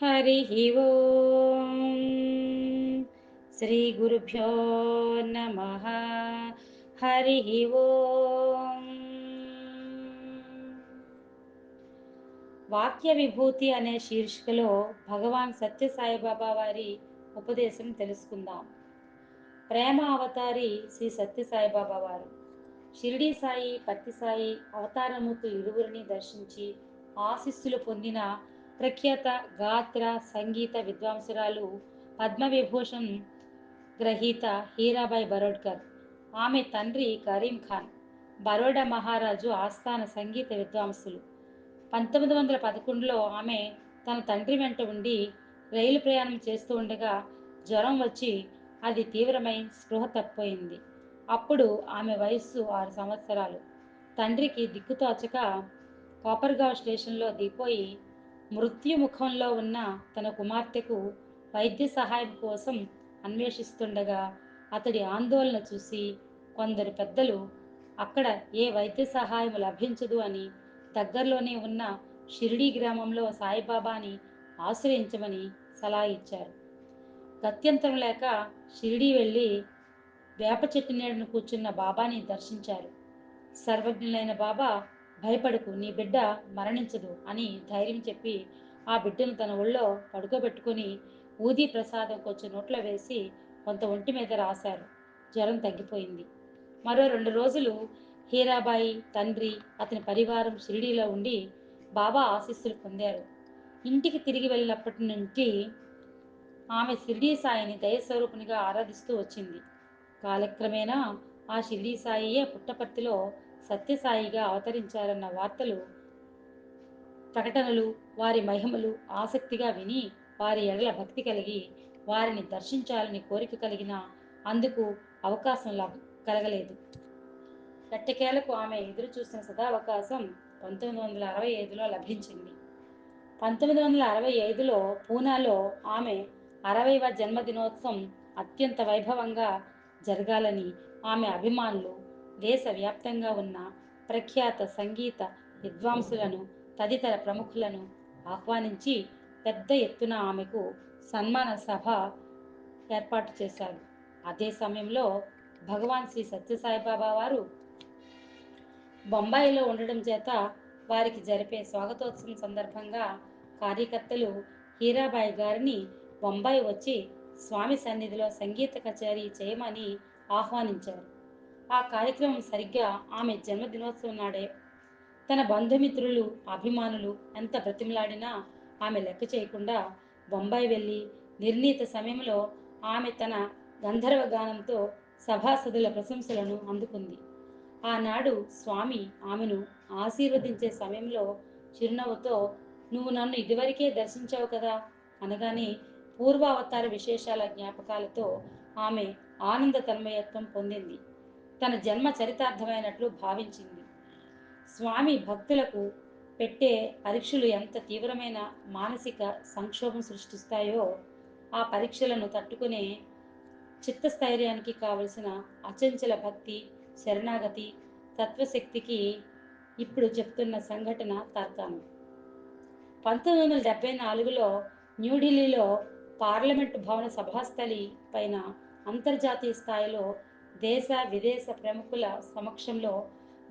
హరి ఓం శ్రీ గురుభ్యో నమ హరి ఓం వాక్య విభూతి అనే శీర్షికలో భగవాన్ సత్యసాయిబాబా వారి ఉపదేశం తెలుసుకుందాం. ప్రేమ అవతారి శ్రీ సత్యసాయిబాబా వారు. షిరిడి సాయి పత్తి సాయి అవతారమూర్తి ఇరువురిని దర్శించి ఆశీస్సులు పొందిన ప్రఖ్యాత గాత్ర సంగీత విద్వాంసురాలు పద్మవిభూషణ్ గ్రహీత హీరాబాయ్ బరోడ్కర్. ఆమె తండ్రి కరీం ఖాన్. బరోడా మహారాజు ఆస్థాన సంగీత విద్వాంసులు. పంతొమ్మిది వందల పదకొండులో ఆమె తన తండ్రి వెంట ఉండి రైలు ప్రయాణం చేస్తూ ఉండగా జ్వరం వచ్చి అది తీవ్రమై స్పృహ తప్పిపోయింది. అప్పుడు ఆమె వయస్సు ఆరు సంవత్సరాలు. తండ్రికి దిక్కుతోచక కోపర్గావ్ స్టేషన్లో దిగిపోయి మృత్యుముఖంలో ఉన్న తన కుమార్తెకు వైద్య సహాయం కోసం అన్వేషిస్తుండగా అతడి ఆందోళన చూసి కొందరు పెద్దలు అక్కడ ఏ వైద్య సహాయం లభించదు అని దగ్గరలోనే ఉన్న షిరిడీ గ్రామంలో సాయిబాబాని ఆశ్రయించమని సలహా ఇచ్చారు. గత్యంతరం లేక షిరిడీ వెళ్ళి వేప చెట్టు నీడను కూర్చున్న బాబాని దర్శించారు. సర్వజ్ఞులైన బాబా భయపడకు నీ బిడ్డ మరణించదు అని ధైర్యం చెప్పి ఆ బిడ్డను తన ఒళ్ళో పడుకోబెట్టుకుని ఊదీ ప్రసాదం కొంచెం నోట్లో వేసి కొంత ఒంటి మీద రాశారు. జ్వరం తగ్గిపోయింది. మరో రెండు రోజులు హీరాబాయి తండ్రి అతని పరివారం షిరిడీలో ఉండి బాబా ఆశీస్సులు పొందారు. ఇంటికి తిరిగి వెళ్ళినప్పటి నుంచి ఆమె షిరిడీ సాయిని దయస్వరూపునిగా ఆరాధిస్తూ వచ్చింది. కాలక్రమేణా ఆ షిరిడీ సాయియే పుట్టపర్తిలో సత్యసాయిగా అవతరించారన్న వార్తలు ప్రకటనలు వారి మహిమలు ఆసక్తిగా విని వారి ఎడల భక్తి కలిగి వారిని దర్శించాలని కోరిక కలిగిన అందుకు అవకాశం కలగలేదు. ఎట్టకేలకు ఆమె ఎదురు చూసిన సదావకాశం పంతొమ్మిది వందల అరవై ఐదులో లభించింది. పంతొమ్మిది వందల అరవై ఐదులో పూనాలో ఆమె అరవైవ జన్మదినోత్సవం అత్యంత వైభవంగా జరగాలని ఆమె అభిమానులు దేశవ్యాప్తంగా ఉన్న ప్రఖ్యాత సంగీత విద్వాంసులను తదితర ప్రముఖులను ఆహ్వానించి పెద్ద ఎత్తున ఆమెకు సన్మాన సభ ఏర్పాటు చేశారు. అదే సమయంలో భగవాన్ శ్రీ సత్యసాయిబాబా వారు బొంబాయిలో ఉండడం చేత వారికి జరిపే స్వాగతోత్సవం సందర్భంగా కార్యకర్తలు హీరాబాయి గారిని బొంబాయి వచ్చి స్వామి సన్నిధిలో సంగీత కచేరీ చేయమని ఆహ్వానించారు. ఆ కార్యక్రమం సరిగ్గా ఆమె జన్మదినోత్సవం నాడే. తన బంధుమిత్రులు అభిమానులు ఎంత బ్రతిమలాడినా ఆమె లెక్క చేయకుండా బొంబాయి వెళ్ళి నిర్ణీత సమయంలో ఆమె తన గంధర్వ గానంతో సభాసదుల ప్రశంసలను అందుకుంది. ఆనాడు స్వామి ఆమెను ఆశీర్వదించే సమయంలో చిరునవ్వుతో నువ్వు నన్ను ఇదివరకే దర్శించావు కదా అనగానే పూర్వావతార విశేషాల జ్ఞాపకాలతో ఆమె ఆనంద తన్మయత్వం పొందింది. తన జన్మ చరితార్థమైనట్లు భావించింది. స్వామి భక్తులకు పెట్టే పరీక్షలు ఎంత తీవ్రమైన మానసిక సంక్షోభం సృష్టిస్తాయో ఆ పరీక్షలను తట్టుకునే చిత్తస్థైర్యానికి కావలసిన అచంచల భక్తి శరణాగతి తత్వశక్తికి ఇప్పుడు చెప్తున్న సంఘటన తర్కాను పంతొమ్మిది వందల డెబ్బై నాలుగులో న్యూఢిల్లీలో పార్లమెంటు భవన సభాస్థలి పైన అంతర్జాతీయ స్థాయిలో దేశ విదేశ ప్రముఖుల సమక్షంలో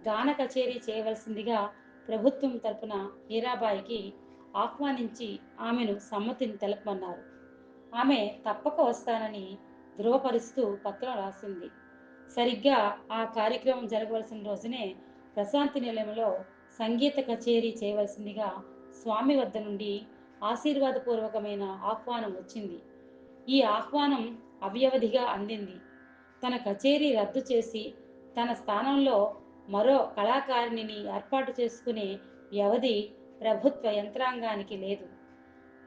గాన కచేరీ చేయవలసిందిగా ప్రభుత్వం తరపున హీరాబాయికి ఆహ్వానించి ఆమెను సమ్మతిని తెలపమన్నారు. ఆమె తప్పక వస్తానని ధృవపరుస్తూ పత్రం రాసింది. సరిగ్గా ఆ కార్యక్రమం జరగవలసిన రోజునే ప్రశాంతి నిలయంలో సంగీత కచేరీ చేయవలసిందిగా స్వామి వద్ద నుండి ఆశీర్వాదపూర్వకమైన ఆహ్వానం వచ్చింది. ఈ ఆహ్వానం అవ్యవధిగా అందింది. తన కచేరీ రద్దు చేసి తన స్థానంలో మరో కళాకారిణిని ఏర్పాటు చేసుకునే వ్యవధి ప్రభుత్వ యంత్రాంగానికి లేదు.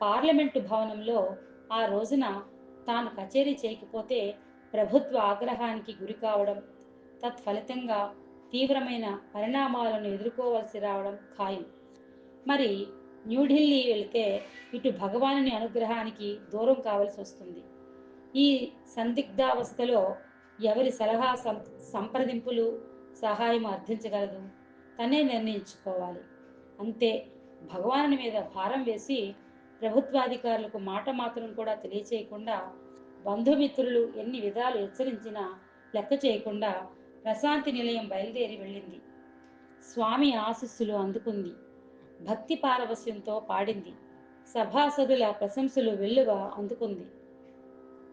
పార్లమెంటు భవనంలో ఆ రోజున తాను కచేరీ చేయకపోతే ప్రభుత్వ ఆగ్రహానికి గురి కావడం తత్ఫలితంగా తీవ్రమైన పరిణామాలను ఎదుర్కోవలసి రావడం ఖాయం. మరి న్యూఢిల్లీ వెళితే ఇటు భగవానుని అనుగ్రహానికి దూరం కావలసి వస్తుంది. ఈ సందిగ్ధావస్థలో ఎవరి సలహా సం సంప్రదింపులు సహాయం అర్థించగలదు. తనే నిర్ణయించుకోవాలి. అంతే. భగవానుని మీద భారం వేసి ప్రభుత్వాధికారులకు మాట మాత్రం కూడా తెలియచేయకుండా బంధుమిత్రులు ఎన్ని విధాలు హెచ్చరించినా లెక్క చేయకుండా ప్రశాంతి నిలయం బయలుదేరి వెళ్ళింది. స్వామి ఆశీస్సులు అందుకుంది. భక్తి పారవస్యంతో పాడింది. సభాసదుల ప్రశంసలు వెల్లువ అందుకుంది.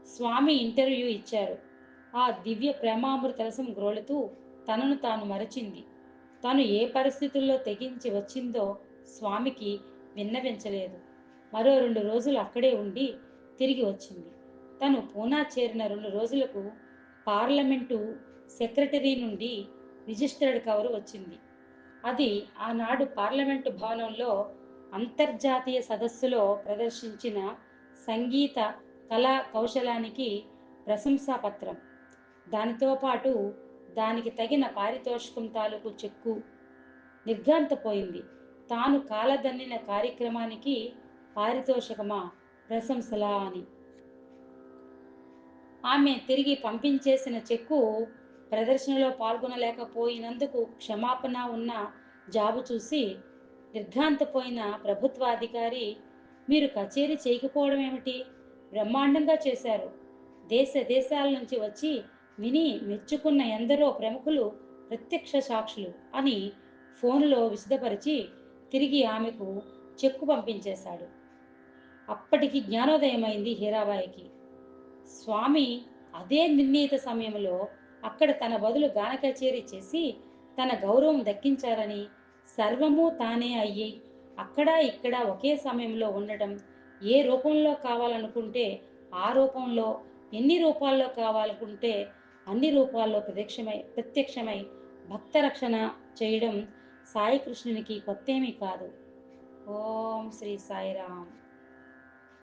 స్వామి ఇంటర్వ్యూ ఇచ్చారు. ఆ దివ్య ప్రేమామృత రసం గ్రోలుతూ తనను తాను మరచింది. తను ఏ పరిస్థితుల్లో తెగించి వచ్చిందో స్వామికి విన్నవించలేదు. మరో రెండు రోజులు అక్కడే ఉండి తిరిగి వచ్చింది. తను పూనా చేరిన రెండు రోజులకు పార్లమెంటు సెక్రటరీ నుండి రిజిస్టర్డ్ కవర్ వచ్చింది. అది ఆనాడు పార్లమెంటు భవనంలో అంతర్జాతీయ సదస్సులో ప్రదర్శించిన సంగీత కళా కౌశలానికి ప్రశంసాపత్రం. దానితో పాటు దానికి తగిన పారితోషికం తాలూకు చెక్కు నిర్ఘాంతపోయింది. తాను కాలదన్నిన కార్యక్రమానికి పారితోషికమా? ప్రశంసలా అని. ఆమె తిరిగి పంపించేసిన చెక్కు ప్రదర్శనలో పాల్గొనలేకపోయినందుకు క్షమాపణ ఉన్న జాబు చూసి నిర్ఘాంతపోయిన ప్రభుత్వాధికారి మీరు కచేరీ చేయకపోవడం ఏమిటి బ్రహ్మాండంగా చేశారు. దేశ దేశాల నుంచి వచ్చి విని మెచ్చుకున్న ఎందరో ప్రముఖులు ప్రత్యక్ష సాక్షులు అని ఫోన్లో విశదపరిచి తిరిగి ఆమెకు చెక్కు పంపించేశాడు. అప్పటికి జ్ఞానోదయమైంది హీరాబాయికి. స్వామి అదే నిర్ణీత సమయంలో అక్కడ తన బదులు గాన కచేరీ చేసి తన గౌరవం దక్కించారని సర్వము తానే అయ్యి అక్కడ ఇక్కడ ఒకే సమయంలో ఉండటం ఏ రూపంలో కావాలనుకుంటే ఆ రూపంలో ఎన్ని రూపాల్లో కావాలనుకుంటే అన్ని రూపాల్లో ప్రత్యక్షమై ప్రత్యక్షమై భక్త రక్షణ చేయడం సాయి కృష్ణునికి కొత్తేమీ కాదు. ఓం శ్రీ సాయిరామ్.